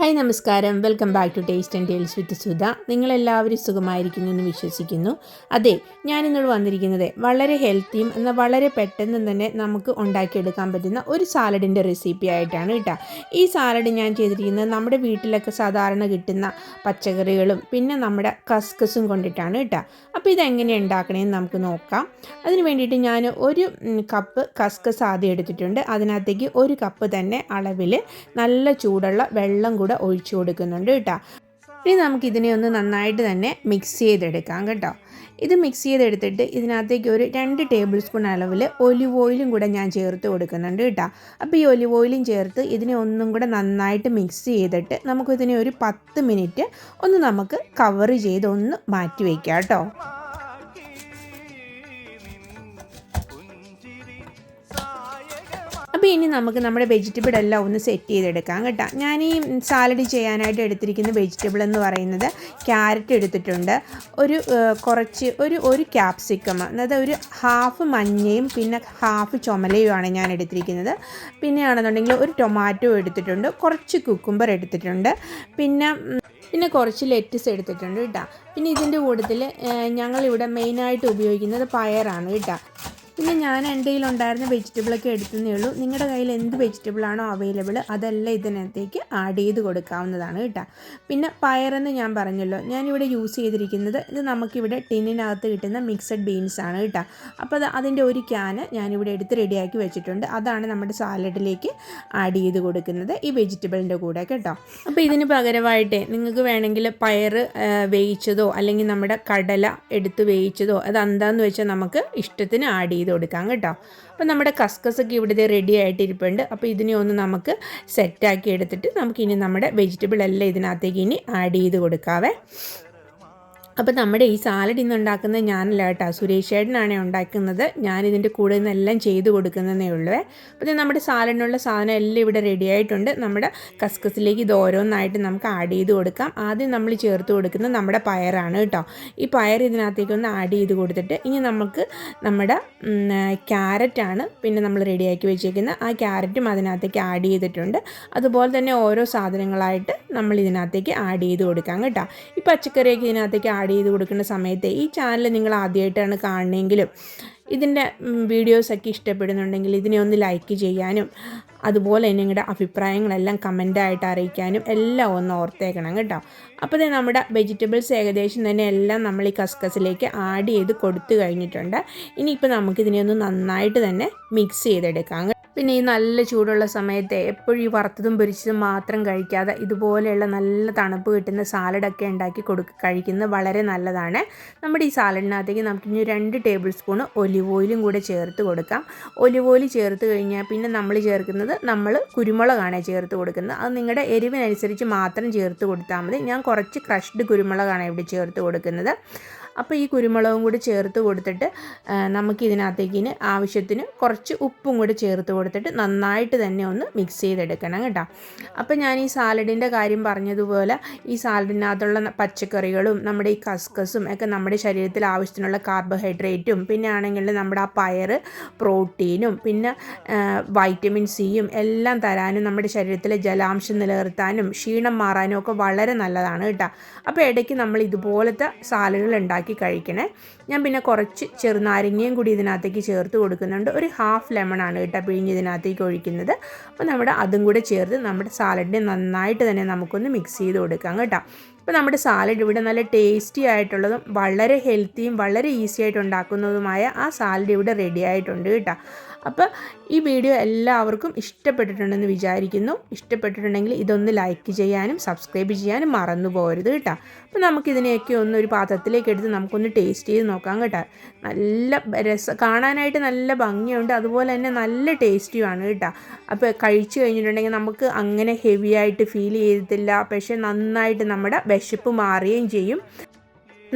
Hi നമസ്കാരം. Welcome back to taste and tales with Sudha. നിങ്ങളെല്ലാവരും സുഖമായിരിക്കുന്നു എന്ന് വിശ്വസിക്കുന്നു. അതെ ഞാനിന്നോട് വന്നിരിക്കുന്നത് വളരെ ഹെൽത്തിയും എന്നാൽ വളരെ പെട്ടെന്ന് തന്നെ നമുക്ക് ഉണ്ടാക്കിയെടുക്കാൻ പറ്റുന്ന ഒരു സാലഡിന്റെ റെസിപ്പി ആയിട്ടാണ് കേട്ടോ. ഈ സാലഡ് ഞാൻ ചെയ്തിരിക്കുന്നത് നമ്മുടെ വീട്ടിലൊക്കെ സാധാരണ കിട്ടുന്ന പച്ചക്കറികളും പിന്നെ നമ്മുടെ കസ്കസും കൊണ്ടിട്ടാണ് കേട്ടോ. അപ്പോൾ ഇതെങ്ങനെ ഉണ്ടാക്കണമെന്ന് നമുക്ക് നോക്കാം. അതിന് വേണ്ടിയിട്ട് ഞാൻ ഒരു കപ്പ് കസ്കസ് ആദ്യം എടുത്തിട്ടുണ്ട്. അതിനകത്തേക്ക് ഒരു കപ്പ് തന്നെ അളവിൽ നല്ല ചൂടുള്ള വെള്ളം കൂടെ ഒഴിച്ചു കൊടുക്കുന്നുണ്ട് കേട്ടോ. ഇനി നമുക്ക് ഇതിനെ ഒന്ന് നന്നായിട്ട് തന്നെ മിക്സ് ചെയ്തെടുക്കാം കേട്ടോ. ഇത് മിക്സ് ചെയ്തെടുത്തിട്ട് ഇതിനകത്തേക്ക് ഒരു രണ്ട് ടേബിൾ സ്പൂൺ അളവിൽ ഒലിവ് ഓയിലും കൂടെ ഞാൻ ചേർത്ത് കൊടുക്കുന്നുണ്ട് കേട്ടോ. അപ്പോൾ ഈ ഒലിവ് ഓയിലും ചേർത്ത് ഇതിനെ ഒന്നും കൂടെ നന്നായിട്ട് മിക്സ് ചെയ്തിട്ട് നമുക്കിതിനെ ഒരു പത്ത് മിനിറ്റ് ഒന്ന് നമുക്ക് കവർ ചെയ്ത് ഒന്ന് മാറ്റി വയ്ക്കാം കേട്ടോ. അപ്പോൾ ഇനി നമുക്ക് നമ്മുടെ വെജിറ്റബിൾ എല്ലാം ഒന്ന് സെറ്റ് ചെയ്തെടുക്കാം കേട്ടോ. ഞാൻ ഈ സാലഡ് ചെയ്യാനായിട്ട് എടുത്തിരിക്കുന്ന വെജിറ്റബിൾ എന്ന് പറയുന്നത് ക്യാരറ്റ് എടുത്തിട്ടുണ്ട്. ഒരു കുറച്ച് ഒരു ഒരു ക്യാപ്സിക്കം അതായത് ഒരു ഹാഫ് മഞ്ഞയും പിന്നെ ഹാഫ് ചുമലയുമാണ് ഞാൻ എടുത്തിരിക്കുന്നത്. പിന്നെയാണെന്നുണ്ടെങ്കിൽ ഒരു ടൊമാറ്റോ എടുത്തിട്ടുണ്ട് കുറച്ച് കുക്കുംബർ എടുത്തിട്ടുണ്ട്. പിന്നെ പിന്നെ കുറച്ച് ലെറ്റസ് എടുത്തിട്ടുണ്ട് കേട്ടോ. പിന്നെ ഇതിന്റെ കൂട്ടത്തിൽ ഞങ്ങളിവിടെ മെയിനായിട്ട് ഉപയോഗിക്കുന്നത് പയറാണ് കേട്ടോ. പിന്നെ ഞാൻ എന്റെ കയ്യിലുണ്ടായിരുന്ന വെജിറ്റബിളൊക്കെ എടുത്തതേ ഉള്ളൂ. നിങ്ങളുടെ കയ്യിൽ എന്ത് വെജിറ്റബിളാണോ അവൈലബിൾ അതെല്ലാം ഇതിനകത്തേക്ക് ആഡ് ചെയ്ത് കൊടുക്കാവുന്നതാണ് കേട്ടോ. പിന്നെ പയറെന്ന് ഞാൻ പറഞ്ഞല്ലോ. ഞാനിവിടെ യൂസ് ചെയ്തിരിക്കുന്നത് ഇത് നമുക്കിവിടെ ടിന്നിനകത്ത് കിട്ടുന്ന മിക്സഡ് ബീൻസ് ആണ് കേട്ടോ. അപ്പോൾ അത് അതിന്റെ ഒരു ക്യാന് ഞാനിവിടെ എടുത്ത് റെഡിയാക്കി വെച്ചിട്ടുണ്ട്. അതാണ് നമ്മുടെ സാലഡിലേക്ക് ആഡ് ചെയ്ത് കൊടുക്കുന്നത് ഈ വെജിറ്റബിളിന്റെ കൂടെ കേട്ടോ. അപ്പോൾ ഇതിന് പകരമായിട്ടേ നിങ്ങൾക്ക് വേണമെങ്കിൽ പയർ വേവിച്ചതോ അല്ലെങ്കിൽ നമ്മുടെ കടല എടുത്ത് വേവിച്ചതോ അത് എന്താണെന്ന് വെച്ചാൽ നമുക്ക് ഇഷ്ടത്തിന് ആഡ് ചെയ്ത് കൊടുക്കാം കേട്ടോ. അപ്പോൾ നമ്മുടെ കസ്കസൊക്കെ ഇവിടെ റെഡി ആയിട്ടിരിപ്പുണ്ട്. അപ്പോൾ ഇതിനെ ഒന്ന് നമുക്ക് സെറ്റാക്കി എടുത്തിട്ട് നമുക്കിനി നമ്മുടെ വെജിറ്റബിൾ എല്ലാം ഇതിനകത്തേക്ക് ഇനി ആഡ് ചെയ്ത് കൊടുക്കാവേ. അപ്പോൾ നമ്മുടെ ഈ സാലഡ് ഇന്ന് ഉണ്ടാക്കുന്നത് ഞാനല്ല കേട്ടോ. സുരേഷ് ഏട്ടനാണ് ഉണ്ടാക്കുന്നത്. ഞാനിതിന്റെ കൂടെ നിന്നെല്ലാം ചെയ്ത് കൊടുക്കുന്നതേ ഉള്ളൂ. അപ്പോൾ നമ്മുടെ സാലഡിനുള്ള സാധനം എല്ലാം ഇവിടെ റെഡി ആയിട്ടുണ്ട്. നമ്മുടെ കസ്കസിലേക്ക് ഇത് ഓരോന്നായിട്ട് നമുക്ക് ആഡ് ചെയ്ത് കൊടുക്കാം. ആദ്യം നമ്മൾ ചേർത്ത് കൊടുക്കുന്നത് നമ്മുടെ പയറാണ് കേട്ടോ. ഈ പയർ ഇതിനകത്തേക്ക് ഒന്ന് ആഡ് ചെയ്ത് കൊടുത്തിട്ട് ഇനി നമുക്ക് നമ്മുടെ ക്യാരറ്റാണ് പിന്നെ നമ്മൾ റെഡിയാക്കി വെച്ചേക്കുന്നത്. ആ ക്യാരറ്റും അതിനകത്തേക്ക് ആഡ് ചെയ്തിട്ടുണ്ട്. അതുപോലെ തന്നെ ഓരോ സാധനങ്ങളായിട്ട് നമ്മൾ ഇതിനകത്തേക്ക് ആഡ് ചെയ്ത് കൊടുക്കാം കേട്ടോ. ഈ പച്ചക്കറിയൊക്കെ ഇതിനകത്തേക്ക് ആഡ് ചെയ്ത് കൊടുക്കുന്ന സമയത്ത് ഈ ചാനൽ നിങ്ങൾ ആദ്യമായിട്ടാണ് കാണണമെങ്കിലും ഇതിന്റെ വീഡിയോസൊക്കെ ഇഷ്ടപ്പെടുന്നുണ്ടെങ്കിൽ ഇതിനെ ഒന്ന് ലൈക്ക് ചെയ്യാനും അതുപോലെ തന്നെ നിങ്ങളുടെ അഭിപ്രായങ്ങളെല്ലാം കമന്റായിട്ട് അറിയിക്കാനും എല്ലാം ഒന്ന് ഓർത്തേക്കണം കേട്ടോ. അപ്പോൾ നമ്മുടെ വെജിറ്റബിൾസ് ഏകദേശം തന്നെ എല്ലാം നമ്മൾ ഈ കസ്കസിലേക്ക് ആഡ് ചെയ്ത് കൊടുത്തു കഴിഞ്ഞിട്ടുണ്ട്. ഇനിയിപ്പോൾ നമുക്കിതിനെ ഒന്ന് നന്നായിട്ട് തന്നെ മിക്സ് ചെയ്തെടുക്കാം. പിന്നെ ഈ നല്ല ചൂടുള്ള സമയത്ത് എപ്പോഴും ഈ വറുത്തതും പൊരിച്ചതും മാത്രം കഴിക്കാതെ ഇതുപോലെയുള്ള നല്ല തണുപ്പ് കിട്ടുന്ന സാലഡൊക്കെ ഉണ്ടാക്കി കൊടുക്ക കഴിക്കുന്നത് വളരെ നല്ലതാണ്. നമ്മുടെ ഈ സാലഡിനകത്തേക്ക് നമുക്കിനി രണ്ട് ടേബിൾ സ്പൂൺ ഒലിവ് ഓയിലും കൂടെ ചേർത്ത് കൊടുക്കാം. ഒലിവ് ഓയിൽ ചേർത്ത് കഴിഞ്ഞാൽ പിന്നെ നമ്മൾ ചേർക്കുന്നത് നമ്മൾ കുരുമുളകാണ് ചേർത്ത് കൊടുക്കുന്നത്. അത് നിങ്ങളുടെ എരിവിനനുസരിച്ച് മാത്രം ചേർത്ത് കൊടുത്താൽ മതി. ഞാൻ കുറച്ച് ക്രഷ്ഡ് കുരുമുളകാണ് ഇവിടെ ചേർത്ത് കൊടുക്കുന്നത്. അപ്പോൾ ഈ കുരുമുളകും കൂടി ചേർത്ത് കൊടുത്തിട്ട് നമുക്ക് ഇതിനകത്തേക്കിന് ആവശ്യത്തിന് കുറച്ച് ഉപ്പും കൂടി ചേർത്ത് കൊടുത്തിട്ട് നന്നായിട്ട് തന്നെ ഒന്ന് മിക്സ് ചെയ്തെടുക്കണം കേട്ടോ. അപ്പോൾ ഞാൻ ഈ സാലഡിന്റെ കാര്യം പറഞ്ഞതുപോലെ ഈ സാലഡിനകത്തുള്ള പച്ചക്കറികളും നമ്മുടെ ഈ കസ്കസും ഒക്കെ നമ്മുടെ ശരീരത്തിൽ ആവശ്യത്തിനുള്ള കാർബോഹൈഡ്രേറ്റും പിന്നെ ആണെങ്കിൽ നമ്മുടെ ആ പയർ പ്രോട്ടീനും പിന്നെ വൈറ്റമിൻ സിയും എല്ലാം തരാനും നമ്മുടെ ശരീരത്തിലെ ജലാംശം നിലനിർത്താനും ക്ഷീണം മാറാനും ഒക്കെ വളരെ നല്ലതാണ് കേട്ടോ. അപ്പോൾ ഇടയ്ക്ക് നമ്മൾ ഇതുപോലത്തെ സാലഡുകൾ ഉണ്ടാക്കി ഉണ്ടാക്കി കഴിക്കണേ. ഞാൻ പിന്നെ കുറച്ച് ചെറുനാരങ്ങയും കൂടി ഇതിനകത്തേക്ക് ചേർത്ത് കൊടുക്കുന്നുണ്ട്. ഒരു ഹാഫ് ലെമൺ ആണ് കേട്ടോ പിഴിഞ്ഞ് ഇതിനകത്തേക്ക് ഒഴിക്കുന്നത്. അപ്പോൾ നമ്മുടെ അതും കൂടെ ചേർത്ത് നമ്മുടെ സാലഡിനെ നന്നായിട്ട് തന്നെ നമുക്കൊന്ന് മിക്സ് ചെയ്ത് കൊടുക്കാം കേട്ടോ. അപ്പോൾ നമ്മുടെ സാലഡ് ഇവിടെ നല്ല ടേസ്റ്റി ആയിട്ടുള്ളതും വളരെ ഹെൽത്തിയും വളരെ ഈസി ആയിട്ട് ഉണ്ടാക്കുന്നതുമായ ആ സാലഡ് ഇവിടെ റെഡി ആയിട്ടുണ്ട് കേട്ടോ. അപ്പോൾ ഈ വീഡിയോ എല്ലാവർക്കും ഇഷ്ടപ്പെട്ടിട്ടുണ്ടെന്ന് വിചാരിക്കുന്നു. ഇഷ്ടപ്പെട്ടിട്ടുണ്ടെങ്കിൽ ഇതൊന്ന് ലൈക്ക് ചെയ്യാനും സബ്സ്ക്രൈബ് ചെയ്യാനും മറന്നു പോകരുത് കേട്ടോ. അപ്പോൾ നമുക്കിതിനെയൊക്കെ ഒന്ന് ഒരു പാത്രത്തിലേക്ക് എടുത്ത് നമുക്കൊന്ന് ടേസ്റ്റ് ചെയ്ത് നോക്കാം കേട്ടോ. നല്ല രസ കാണാനായിട്ട് നല്ല ഭംഗിയുണ്ട്. അതുപോലെ തന്നെ നല്ല ടേസ്റ്റിയുമാണ് കേട്ടോ. അപ്പോൾ കഴിച്ചു കഴിഞ്ഞിട്ടുണ്ടെങ്കിൽ നമുക്ക് അങ്ങനെ ഹെവി ആയിട്ട് ഫീൽ ചെയ്തിട്ടില്ല പക്ഷേ നന്നായിട്ട് നമ്മുടെ വിശപ്പ് മാറുകയും ചെയ്യും.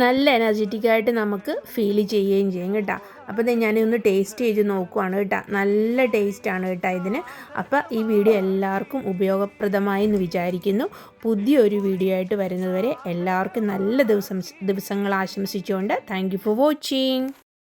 നല്ല എനർജറ്റിക്കായിട്ട് നമുക്ക് ഫീൽ ചെയ്യുകയും ചെയ്യും കേട്ടോ. അപ്പോൾ ഞാനൊന്ന് ടേസ്റ്റ് ചെയ്ത് നോക്കുവാണ് കേട്ടോ. നല്ല ടേസ്റ്റാണ് കേട്ടോ ഇതിന്. അപ്പോൾ ഈ വീഡിയോ എല്ലാവർക്കും ഉപയോഗപ്രദമായി എന്ന് വിചാരിക്കുന്നു. പുതിയൊരു വീഡിയോ ആയിട്ട് വരുന്നതുവരെ എല്ലാവർക്കും നല്ല ദിവസം ദിവസങ്ങൾ ആശംസിച്ചുകൊണ്ട് താങ്ക് ഫോർ വാച്ചിങ്